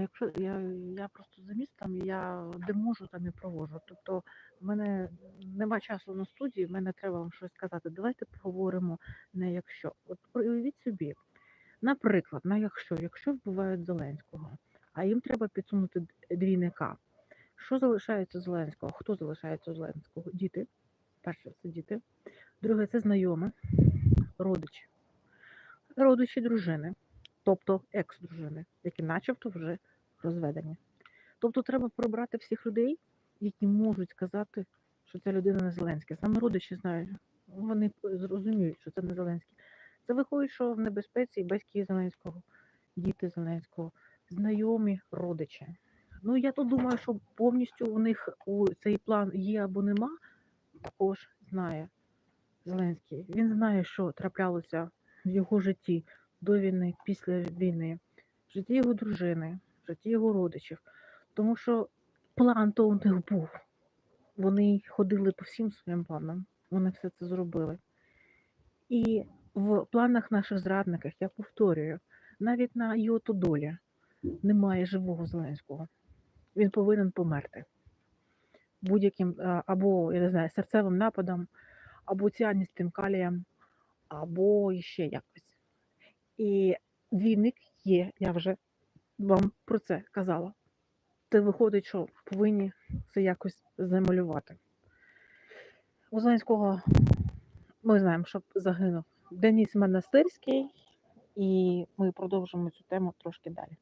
Якщо я, я просто за містом, я де можу, там і проводжу. Тобто в мене нема часу на студії, в мене треба вам щось сказати. Давайте поговоримо на якщо. От уявіть собі, наприклад, на якщо, якщо вбивають Зеленського, а їм треба підсунути двійника. Що залишається Зеленського? Хто залишається Зеленського? Діти. Перше, це діти. Друге, це знайомі, родичі. Родичі дружини, тобто екс-дружини, які начебто вже розведені. Тобто треба прибрати всіх людей, які можуть сказати, що ця людина не Зеленська. Саме родичі знають, вони зрозуміють, що це не Зеленський. Це виходить, що в небезпеці батьки Зеленського, діти Зеленського, знайомі родичі. Ну я то думаю, що повністю у них у цей план є або нема, також знає Зеленський. Він знає, що траплялося в його житті до війни, після війни, в житті його дружини, в житті його родичів. Тому що план то у них був. Вони ходили по всім своїм планам, вони все це зробили. І в планах наших зрадників, я повторюю, навіть на йоту долі немає живого Зеленського. Він повинен померти будь-яким або я не знаю, серцевим нападом, або ціаністим калієм, або ще якось. І двійник є, я вже вам про це казала. Це виходить, що повинні це якось замалювати. У Зеленського ми знаємо, що загинув Деніс Монастирський, і ми продовжимо цю тему трошки далі.